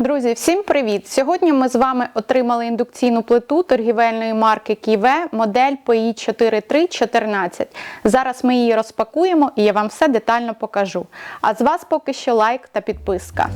Друзі, всім привіт! Сьогодні ми з вами отримали індукційну плиту торгівельної марки Ківе модель ПІ 4314. Зараз ми її розпакуємо і я вам все детально покажу. А з вас поки що лайк та підписка.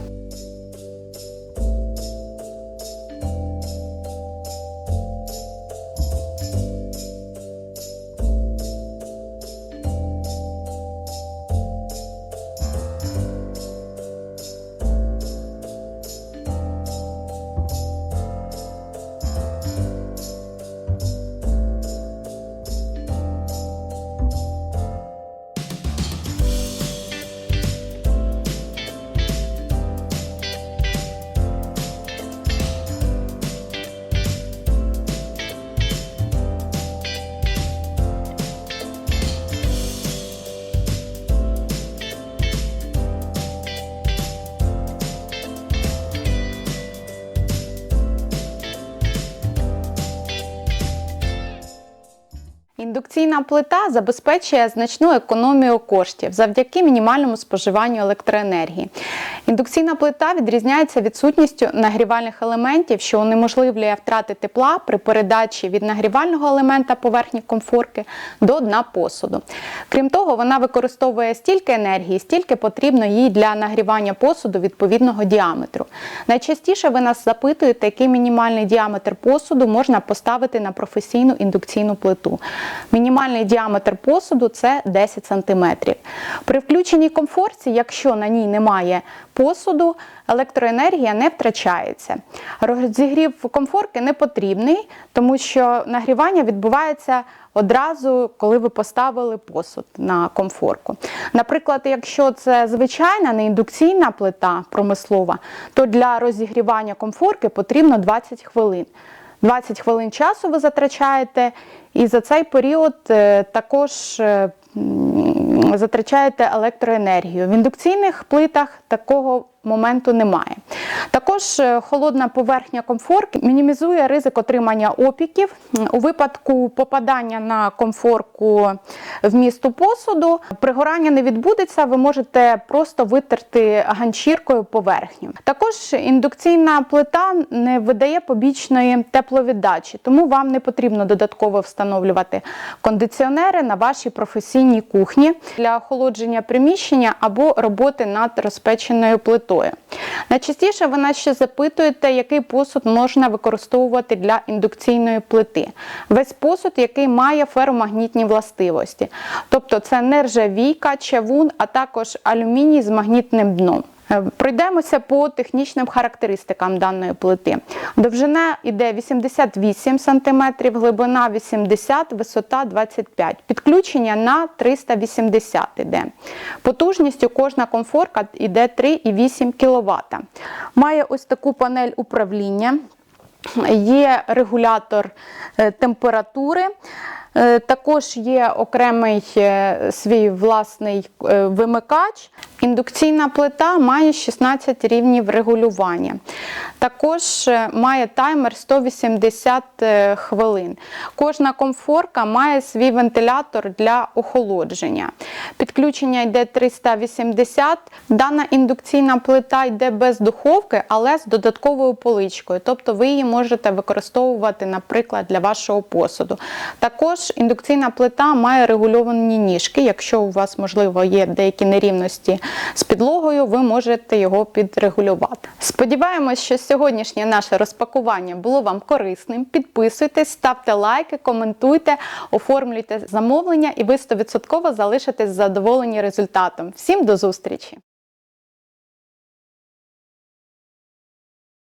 Індукційна плита забезпечує значну економію коштів завдяки мінімальному споживанню електроенергії. Індукційна плита відрізняється відсутністю нагрівальних елементів, що унеможливлює втрати тепла при передачі від нагрівального елемента поверхні комфорки до дна посуду. Крім того, вона використовує стільки енергії, стільки потрібно їй для нагрівання посуду відповідного діаметру. Найчастіше ви нас запитуєте, який мінімальний діаметр посуду можна поставити на професійну індукційну плиту. Мінімальний діаметр посуду це 10 см. При включеній комфорці, якщо на ній немає посуду, електроенергія не втрачається. Розігрів комфорки не потрібний, тому що нагрівання відбувається одразу, коли ви поставили посуд на комфорку. Наприклад, якщо це звичайна не індукційна плита промислова, то для розігрівання комфорки потрібно 20 хвилин. 20 хвилин часу ви затрачаєте, і за цей період е, також е, затрачаєте електроенергію. В індукційних плитах такого моменту немає. Також е, холодна поверхня комфорки мінімізує ризик отримання опіків. У випадку попадання на комфорку вмісту посуду, пригорання не відбудеться, ви можете просто витерти ганчіркою поверхню. Також індукційна плита не видає побічної тепловіддачі, тому вам не потрібно додатково встановлювати кондиціонери на вашій професійній кухні для охолодження приміщення або роботи над розпеченою плитою. Найчастіше ви нас ще запитуєте, який посуд можна використовувати для індукційної плити. Весь посуд, який має феромагнітні властивості. Тобто це нержавійка, чавун, а також алюміній з магнітним дном. Е, Пройдемося по технічним характеристикам даної плити. Довжина йде 88 см, глибина 80 висота 25 Підключення на 380 йде. Потужністю кожна комфорка йде 3,8 кВт. Має ось таку панель управління. Є регулятор е, температури, також є окремий е, свій власний е, вимикач. Індукційна плита має 16 рівнів регулювання. Також е, має таймер 180 е, хвилин. Кожна комфорка має свій вентилятор для охолодження. Підключення йде 380. Дана індукційна плита йде без духовки, але з додатковою поличкою. Тобто ви її можете використовувати, наприклад, для вашого посуду. Також індукційна плита має регульовані ніжки. Якщо у вас, можливо, є деякі нерівності з підлогою, ви можете його підрегулювати. Сподіваємось, що сьогоднішнє наше розпакування було вам корисним. Підписуйтесь, ставте лайки, коментуйте, оформлюйте замовлення, і ви 100% залишитесь задоволені результатом. Всім до зустрічі!